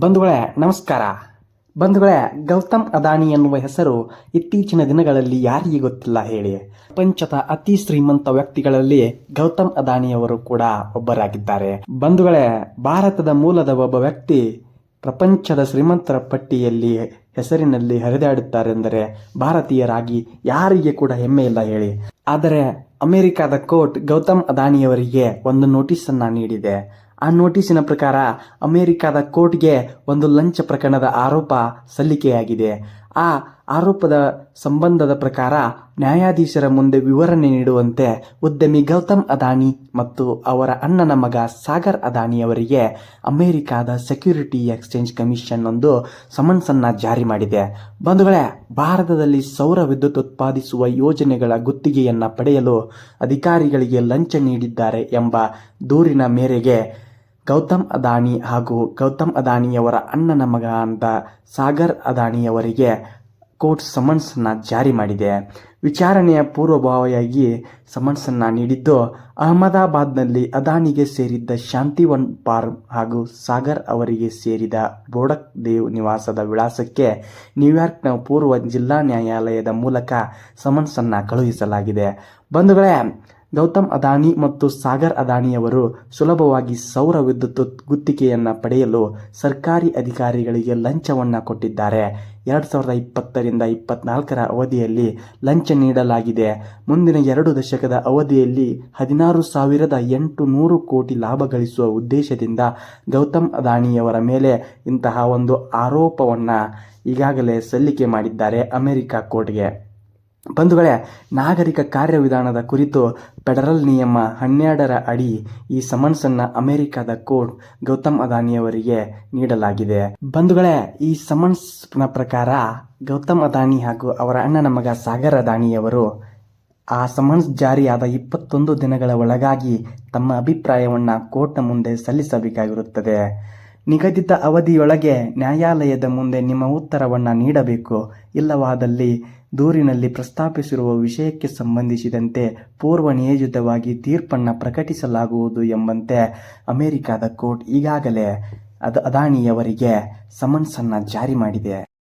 ಬಂಧುಗಳೇ, ನಮಸ್ಕಾರ. ಬಂಧುಗಳೇ, ಗೌತಮ್ ಅದಾನಿ ಎನ್ನುವ ಹೆಸರು ಇತ್ತೀಚಿನ ದಿನಗಳಲ್ಲಿ ಯಾರಿಗೆ ಗೊತ್ತಿಲ್ಲ ಹೇಳಿ. ಪ್ರಪಂಚದ ಅತಿ ಶ್ರೀಮಂತ ವ್ಯಕ್ತಿಗಳಲ್ಲಿ ಗೌತಮ್ ಅದಾನಿಯವರು ಕೂಡ ಒಬ್ಬರಾಗಿದ್ದಾರೆ. ಬಂಧುಗಳೇ, ಭಾರತದ ಮೂಲದ ಒಬ್ಬ ವ್ಯಕ್ತಿ ಪ್ರಪಂಚದ ಶ್ರೀಮಂತರ ಪಟ್ಟಿಯಲ್ಲಿ ಹೆಸರಿನಲ್ಲಿ ಹರಿದಾಡುತ್ತಾರೆಂದರೆ ಭಾರತೀಯರಾಗಿ ಯಾರಿಗೆ ಕೂಡ ಹೆಮ್ಮೆ ಇಲ್ಲ ಹೇಳಿ. ಆದರೆ ಅಮೆರಿಕದ ಕೋರ್ಟ್ ಗೌತಮ್ ಅದಾನಿಯವರಿಗೆ ಒಂದು ನೋಟಿಸ್ ಅನ್ನ ನೀಡಿದೆ. ಆ ನೋಟಿಸಿನ ಪ್ರಕಾರ ಅಮೆರಿಕದ ಕೋರ್ಟ್ಗೆ ಒಂದು ಲಂಚ ಪ್ರಕರಣದ ಆರೋಪ ಸಲ್ಲಿಕೆಯಾಗಿದೆ. ಆ ಆರೋಪದ ಸಂಬಂಧದ ಪ್ರಕಾರ ನ್ಯಾಯಾಧೀಶರ ಮುಂದೆ ವಿವರಣೆ ನೀಡುವಂತೆ ಉದ್ಯಮಿ ಗೌತಮ್ ಅದಾನಿ ಮತ್ತು ಅವರ ಅಣ್ಣನ ಮಗ ಸಾಗರ್ ಅದಾನಿಯವರಿಗೆ ಅಮೆರಿಕದ ಸೆಕ್ಯೂರಿಟಿ ಎಕ್ಸ್ಚೇಂಜ್ ಕಮಿಷನ್ ಒಂದು ಸಮನ್ಸ್ ಅನ್ನ ಜಾರಿ ಮಾಡಿದೆ. ಬಂಧುಗಳೇ, ಭಾರತದಲ್ಲಿ ಸೌರ ವಿದ್ಯುತ್ ಉತ್ಪಾದಿಸುವ ಯೋಜನೆಗಳ ಗುತ್ತಿಗೆಯನ್ನ ಪಡೆಯಲು ಅಧಿಕಾರಿಗಳಿಗೆ ಲಂಚ ನೀಡಿದ್ದಾರೆ ಎಂಬ ದೂರಿನ ಮೇರೆಗೆ ಗೌತಮ್ ಅದಾನಿ ಹಾಗೂ ಗೌತಮ್ ಅದಾನಿಯವರ ಅಣ್ಣನ ಮಗ ಅಂತ ಸಾಗರ್ ಅದಾನಿಯವರಿಗೆ ಕೋರ್ಟ್ ಸಮನ್ಸನ್ನು ಜಾರಿ ಮಾಡಿದೆ. ವಿಚಾರಣೆಯ ಪೂರ್ವಭಾವಿಯಾಗಿ ಸಮನ್ಸನ್ನು ನೀಡಿದ್ದು, ಅಹಮದಾಬಾದ್ನಲ್ಲಿ ಅದಾನಿಗೆ ಸೇರಿದ್ದ ಶಾಂತಿವನ್ ಫಾರ್ಮ್ ಹಾಗೂ ಸಾಗರ್ ಅವರಿಗೆ ಸೇರಿದ ಬೋಡಕ್ ದೇವ್ ನಿವಾಸದ ವಿಳಾಸಕ್ಕೆ ನ್ಯೂಯಾರ್ಕ್ನ ಪೂರ್ವ ಜಿಲ್ಲಾ ನ್ಯಾಯಾಲಯದ ಮೂಲಕ ಸಮನ್ಸನ್ನು ಕಳುಹಿಸಲಾಗಿದೆ. ಬಂಧುಗಳೇ ಗೌತಮ್ ಅದಾನಿ ಮತ್ತು ಸಾಗರ್ ಅದಾನಿಯವರು ಸುಲಭವಾಗಿ ಸೌರ ವಿದ್ಯುತ್ ಗುತ್ತಿಗೆಯನ್ನು ಪಡೆಯಲು ಸರ್ಕಾರಿ ಅಧಿಕಾರಿಗಳಿಗೆ ಲಂಚವನ್ನು ಕೊಟ್ಟಿದ್ದಾರೆ. ಎರಡು ಸಾವಿರದ ಇಪ್ಪತ್ತರಿಂದ ಇಪ್ಪತ್ನಾಲ್ಕರ ಅವಧಿಯಲ್ಲಿ ಲಂಚ ನೀಡಲಾಗಿದೆ. ಮುಂದಿನ ಎರಡು ದಶಕದ ಅವಧಿಯಲ್ಲಿ ಹದಿನಾರು ಸಾವಿರದ ಎಂಟು ನೂರು ಕೋಟಿ ಲಾಭ ಗಳಿಸುವ ಉದ್ದೇಶದಿಂದ ಗೌತಮ್ ಅದಾನಿಯವರ ಮೇಲೆ ಇಂತಹ ಒಂದು ಆರೋಪವನ್ನು ಈಗಾಗಲೇ ಸಲ್ಲಿಕೆ ಮಾಡಿದ್ದಾರೆ ಅಮೆರಿಕ ಕೋರ್ಟ್ಗೆ. ಬಂಧುಗಳೇ, ನಾಗರಿಕ ಕಾರ್ಯವಿಧಾನದ ಕುರಿತು ಫೆಡರಲ್ ನಿಯಮ ಹನ್ನೆರಡರ ಅಡಿ ಈ ಸಮನ್ಸನ್ನ ಅಮೆರಿಕದ ಕೋರ್ಟ್ ಗೌತಮ್ ಅದಾನಿಯವರಿಗೆ ನೀಡಲಾಗಿದೆ. ಬಂಧುಗಳೇ, ಈ ಸಮನ್ಸ್ನ ಪ್ರಕಾರ ಗೌತಮ್ ಅದಾನಿ ಹಾಗೂ ಅವರ ಅಣ್ಣನ ಮಗ ಸಾಗರ್ ಅದಾನಿಯವರು ಆ ಸಮನ್ಸ್ ಜಾರಿಯಾದ ಇಪ್ಪತ್ತೊಂದು ದಿನಗಳ ಒಳಗಾಗಿ ತಮ್ಮ ಅಭಿಪ್ರಾಯವನ್ನು ಕೋರ್ಟ್ನ ಮುಂದೆ ಸಲ್ಲಿಸಬೇಕಾಗಿರುತ್ತದೆ. ನಿಗದಿತ ಅವಧಿಯೊಳಗೆ ನ್ಯಾಯಾಲಯದ ಮುಂದೆ ನಿಮ್ಮ ಉತ್ತರವನ್ನು ನೀಡಬೇಕು. ಇಲ್ಲವಾದಲ್ಲಿ ದೂರಿನಲ್ಲಿ ಪ್ರಸ್ತಾಪಿಸಿರುವ ವಿಷಯಕ್ಕೆ ಸಂಬಂಧಿಸಿದಂತೆ ಪೂರ್ವ ನಿಯೋಜಿತವಾಗಿ ತೀರ್ಪನ್ನು ಪ್ರಕಟಿಸಲಾಗುವುದು ಎಂಬಂತೆ ಅಮೆರಿಕದ ಕೋರ್ಟ್ ಈಗಾಗಲೇ ಅದ, ಅದಾನಿಯವರಿಗೆ ಸಮನ್ಸನ್ನು ಜಾರಿ ಮಾಡಿದೆ.